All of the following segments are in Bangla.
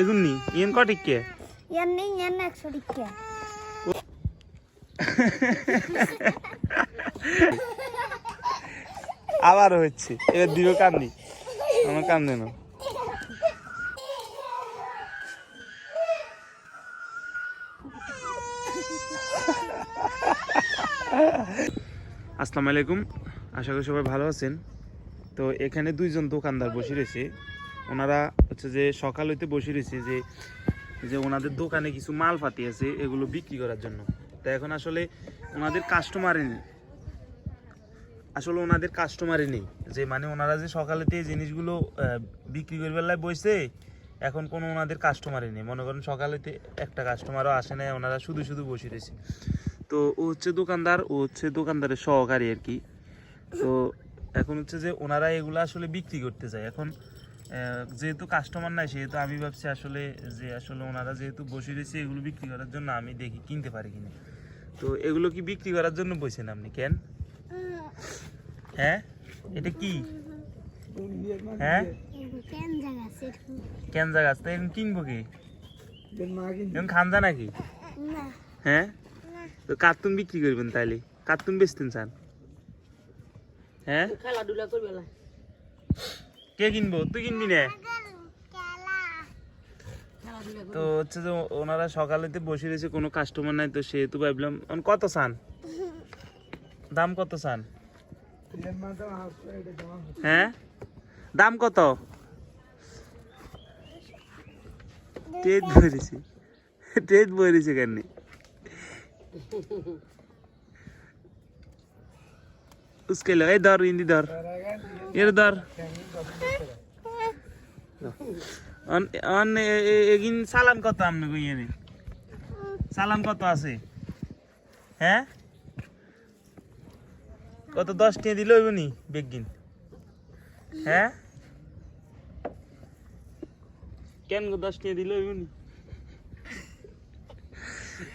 এগুননি ইয়েন কে নেই আবার হচ্ছে এবার দিব কান্দি। আমার কান্দে না। আসসালামু আলাইকুম আশা করি সবাই ভালো আছেন। তো এখানে দুইজন দোকানদার বসে রয়েছে। ওনারা হচ্ছে যে সকাল হইতে বসে রয়েছে যে যে ওনাদের দোকানে কিছু মাল ফাতি আছে, এগুলো বিক্রি করার জন্য। তো এখন আসলে ওনাদের কাস্টমারই নেই। আসলে ওনাদের কাস্টমারই নেই। যে মানে ওনারা যে সকালেতে এই জিনিসগুলো বিক্রি করবার লাই বসছে এখন কোনো ওনাদের কাস্টমারই নেই। মনে করেন সকালেতে একটা কাস্টমারও আসে না ওনারা শুধু শুধু বসে রয়েছে। তো ও হচ্ছে দোকানদার, ও হচ্ছে দোকানদারের সহকারী আর কি। তো এখন হচ্ছে যে ওনারা এগুলো আসলে বিক্রি করতে চায়। এখন যেহেতু কাস্টমার নাই, সেহেতু আমি ভাবছি আসলে যে আসলে ওনারা যেহেতু বসে রয়েছে এগুলো বিক্রি করার জন্য আমি দেখি কিনতে পারি কিনা। তো এগুলো কি বিক্রি করার জন্য বসেন আপনি, কেন? হ্যাঁ? এটা কি? হ্যাঁ? কেন জায়গা সেট কেন জায়গা তো এখন কিনবো কি? খানজা নাকি? হ্যাঁ? তো কার্টুন বিক্রি করবেন তাইলে। কার্টুন বেচতেন চান। হ্যাঁ? খেলাধুলা করবে না কে কিনবো? তুই কিনবি না। তো হচ্ছে যে ওনারা সকালেতে বসে রয়েছে, কোনো কাস্টমার নাই, তো সেহেতু ভাবলাম কত চান? দাম কত চান? হ্যাঁ? দাম কত? টেট বইরেছে টেট বইরেছে কেন ধর ইন্দি ধর এর ধর অন অন এগিন সালান কত আপনি কইয়ে নে সালান কত আছে হ্যাঁ কত দশ টিয়া দিলে হইব নি বেগিন হ্যাঁ কেন দশ টিয়া দিলে হইব নি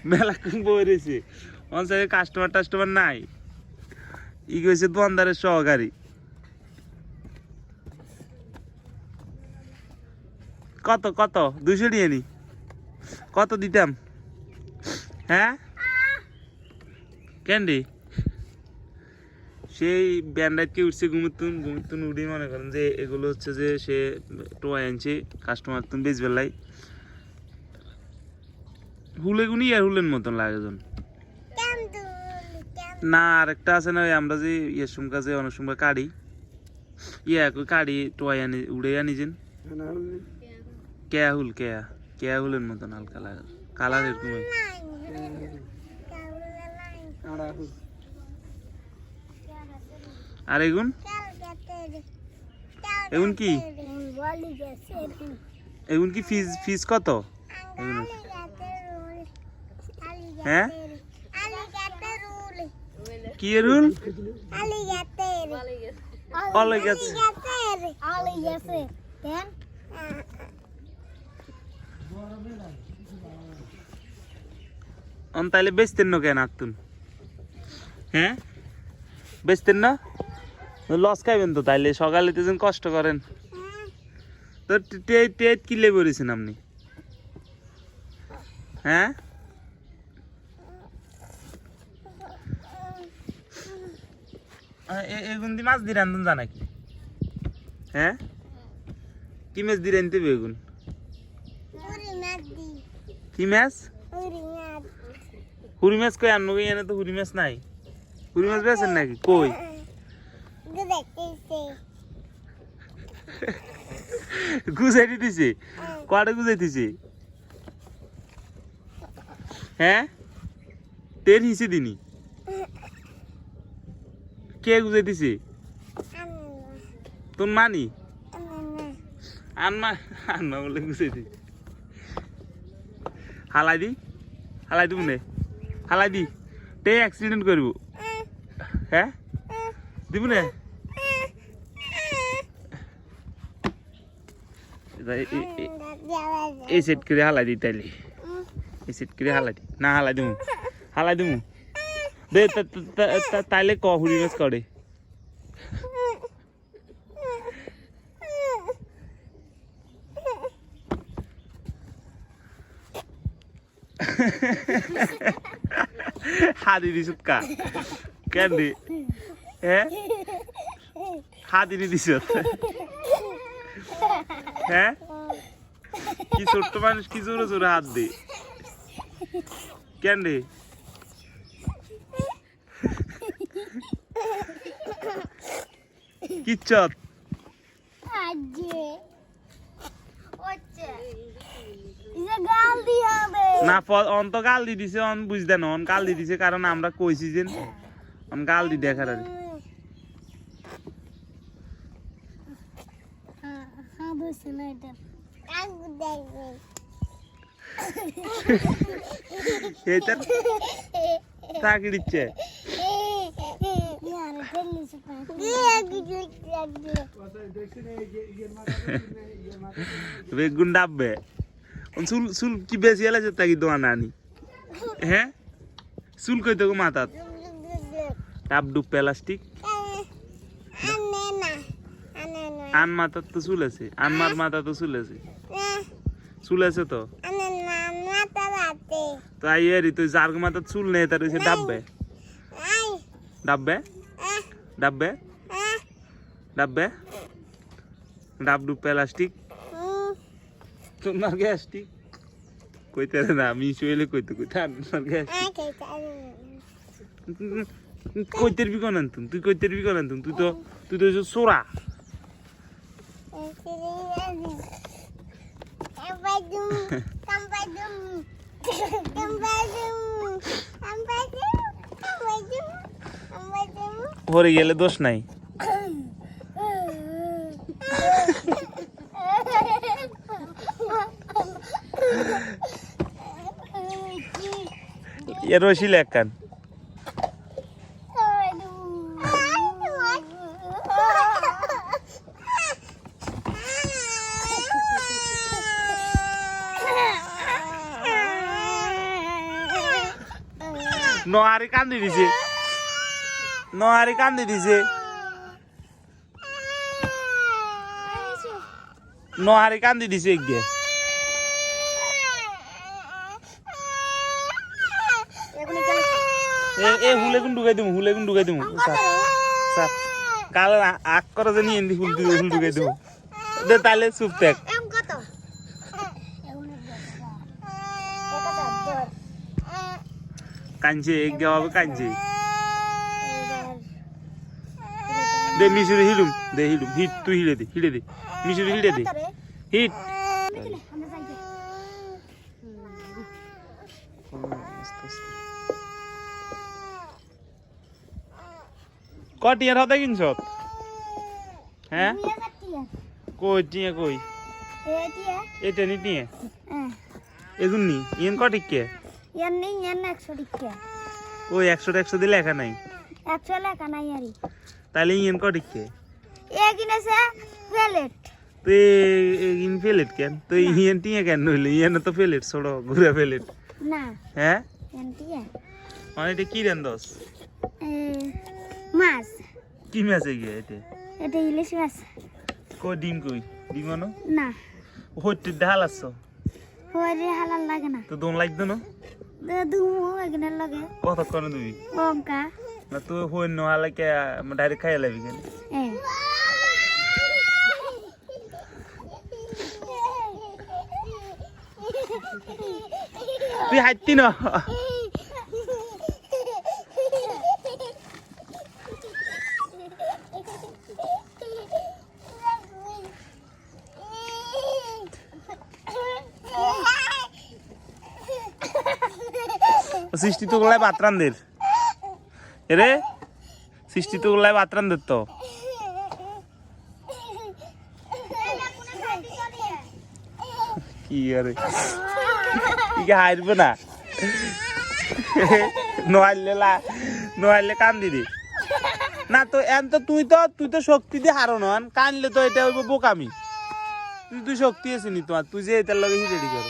মেলা বই রয়েছে অনসাইডে কাস্টমার টাস্টমার নাই ই কইছে দোকানদারের সহকারী। কত কত? দুশো নিয়ে নি। কত দিতাম? হ্যাঁ? ক্যান্ডি? সেই ব্যান্ডাইটকে উঠছে ঘুমতুন ঘুমতুন উঠে মনে করেন যে, এগুলো হচ্ছে যে, সে টোয়া আনছে কাস্টমার তুমি বেচবে লাই। হুলে গুনি আর হুলের মতন লাগে জন। না আর একটা আছে না আমরা যে ইয়ে সুমকা যে অনেক সময় কাড়ি। ইয়ে কাড়ি টোয়াই আনি, উড়ে আনিছেন? কেয়া হুল কেয়া। কেয়া হুলের মতন হালকা লাগে। কালার এরকম আর এগুন? এগুন কি? এগুন কি ফিজ ফিজ কত? হ্যাঁ? কি এর হুল অলে গেছে অন তাইলে বেচতেন না কেন আতুন হ্যাঁ বেচতেন না লস খাইবেন তো তাইলে সকালে তো যেন কষ্ট করেন তো টেট কিলে বলেছেন আপনি হ্যাঁ এগুন দি মাছ দিয়ে রান্ধুন জানা কি? হ্যাঁ? কি মাছ দিয়ে রান্ধতে হবে এগুন? কি মাছ? হুরি মাছ কই আনব এনে তো হুরি মাছ নাই। হুরি মাছ বেছেন নাকি? কই? গুজাই দিতেছে কটা গুজাই দিছে? হ্যাঁ? তেল হিসে দিনি? কে গুজাই দিছে? তোর মানি? আনমা আনমা বলে গুজাই দি। হালাই দি। হালাই দিব নে। হালাই দি। তে অ্যাক্সিডেন্ট করব। হ্যাঁ দিব নে? এই করে হালাই দি তাইলে। এই সেট করে হালাই দি। না, হালাই দিমু হালাই দিমু দে তা- তা- তা- তা- তাইলে ক হুড়ি মাছ করে হাদি দিছ কা কেন দি হ্যাঁ হাদি নি দিছ হ্যাঁ কি ছোট্ট মানুষ কি জোরে জোরে হাত দি কেন রে কিচ্ছত। না অন তো গাল দি দিছে অন বুঝতে না অন গাল দি দিছে কারণ আমরা কইছি যে অন গাল দি দেখার আর। হ্যাঁ হ্যাঁ এটা তাকে দিচ্ছে। বেগুন ডাববে চুল চুল কি বেশি এলাছে তাকি দোয়া নানি হ্যাঁ? চুল কই তো মাথাত? ডাব ডুব প্লাস্টিক? আনে মাথার তো চুল আছে। আনমার মাথা তো চুল আছে। চুল আছে তো? আনে না মাথা রাতে তো আই এরি তুই যার মাথার চুল নেই তার ডাববে। ডাববে? ডাববে ডাববে ডাব ডুব প্লাস্টিক তোমার গ্যাসটিক কইতে না আমি শুয়েলে কইতে কইতে আপনার গ্যাস আই খাইতে আনে কইতে বি কোন আনতুম তুই কইতে বি কোন আনতুম তুই তো তুই তো সোরা Kampaydım, kampaydım, হরে গেলে দোষ নাই। এর রসিল একখান নারে কান্দি দিছে। নহারি কান্দি দিছে। নহারি কান্দি দিছে একগে এ এ হুলে গুন ঢুকাই দিমু হুলে গুন ঢুকাই দিমু। স্যার কাল আক করে জানি এন্দি হুল দিমু হুল ঢুকাই দিমু। দে তাহলে চুপ থাক. কাঞ্চে এক হবে কাঞ্চে দে মিশুরি হিলুম। দে হিলুম। হিট তুই হিলে দে হিলে দে। মিশুরি হিলে দে। হিট। কটিয়ার হতে কিনছ হ্যাঁ? কই টিয়া কই? এটা নি টিয়া? এগুন নি? ইয়েন কটিক কে? এমনি এন একশো টিকা ওই একশো একশো দিলে একা নাই? একশো লেখা নাই আরি তাহলে ইয়েন কটিক কে? এ কিনেছে প্লেট তো ইন ফেলেট কেন তো ইয়েন টিয়া কেন নইলে ইয়েন তো ফেলেট ছোড়ো ঘুরে ফেলেট না। হ্যাঁ? এনটিয়া মানে এটা কি রান দোস? মাছ। কি মাছ গিয়ে এটা? এটা ইলিশ মাছ। কই ডিম কই? ডিম আনো? না। হইতে ঢাল আস হরে হালাল লাগে না। তো দোন লাগতো না? দুমু এখানে লাগে। কতক্ষণ দিবি লঙ্কা না তুই হই নহালে কে ডাইরেক্ট খাইয়া লাবি কেন? তুই হাইতি না? সৃষ্টি তো গুলাই বাতরান দের এরে সৃষ্টি তো গুলাই বাতরান দের তো। কি আরে, কি হারবে না? নোয়াইলে লা নোয়াইলে কান দিদি। না তো, এন তো তুই তো তুই তো শক্তি দিয়ে হারো নন, কানলে তো এটা হইব বোকামি। তুই তুই শক্তি আছে নি তোমার, তুই যে এটার লগে রেডি করো।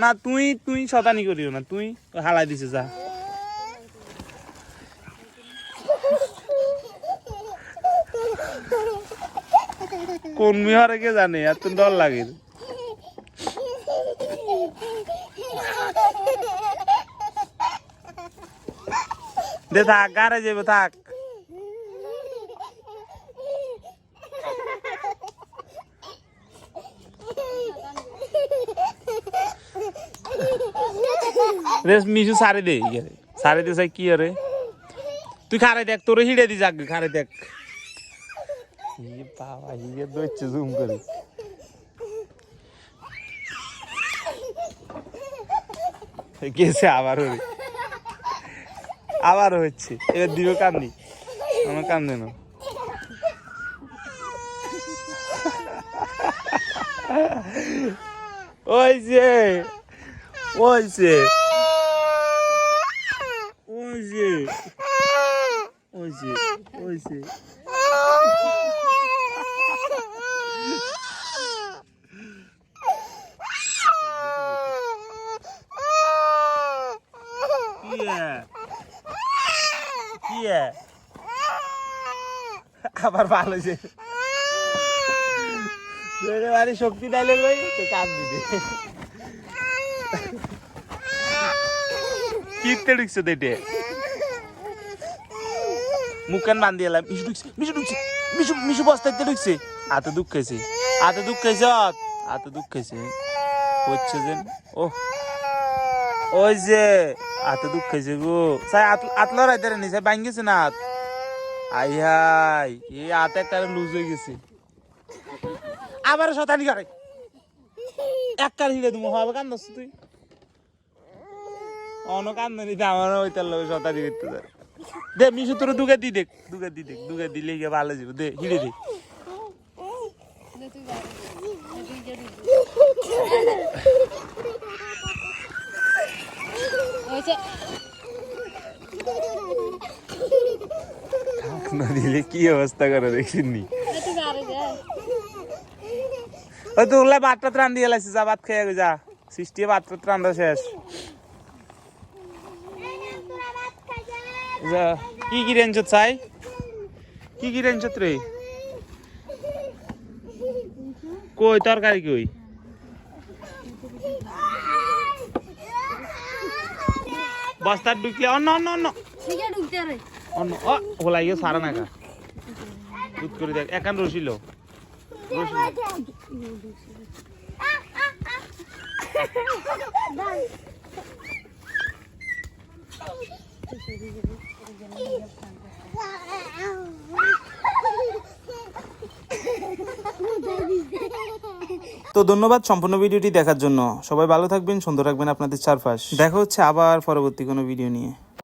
না, তুই তুই শতানি করিও না, তুই হালাই দিছে যা। কোন মিহরে কে জানে? এত ডর লাগে। দে থাক, গাড়ে যাবে থাক। রে মিশু, সারে দে ইয়ে সারে দে সাই কি রে? তুই খারে দেখ, তোর হিড়ে দি যাক খারে দেখ। বাবা ইয়ে দইছে জুম করে গেছে আবার হবে আবার হচ্ছে এবার দিও কান্দি আমার কান্দে না ওই যে ওই যে ওই যে ওই যে ওই যে ইয়ে আবার ভালো যে। বাড়ি শক্তি ডাইলে কই তো কান দিবে। কিতে ঢুকছে দেটে মুখান বান্ধি এলাম। মিশু ঢুকছে মিশু ঢুকছে মিশু মিশু বস্তাতে ঢুকছে। হাতে দুঃখ খাইছে হাতে দুঃখ খাইছে হাতে দুঃখ খাইছে। হচ্ছে যে ও ওই যে হাতে দুঃখ খাইছে গো। সাই আত লড়াইতে নি সাই বাইন গেছে না হাত আই হাই এই হাতে একটা লুজ হয়ে গেছে। আবার শতানি করে। এক কাল হিলে তুমি হবে কান্দস তুই? অন কান্দ নিতে আমার ওইটার লোক শতানি করতে পারে। দে মিশু তোর দুগে দি দেখ দুগে দি দেখ দুগে দিলে গিয়ে ভালো যাবে দে হিড়ে দে। না দিলে কি অবস্থা করে দেখিনি। ওই তো ওগুলা ভাত টাত রান্ধি এলাইছি যা ভাত খেয়ে যা। সৃষ্টি ভাত টাত রান্ধা শেষ। কি কি রেঞ্জত চাই? কি কি রেঞ্জত রে? কই তরকারি কই? বস্তার ঢুকলে অন্য অন্য অন্য অন্য ও ওলাই গিয়ে সারা নাকা দুধ করে দেখ একান রসিল রসিল তো ধন্যবাদ সম্পূর্ণ ভিডিওটি দেখার জন্য। সবাই ভালো থাকবেন, সুন্দর রাখবেন আপনাদের চারপাশ। দেখা হচ্ছে আবার পরবর্তী কোনো ভিডিও নিয়ে।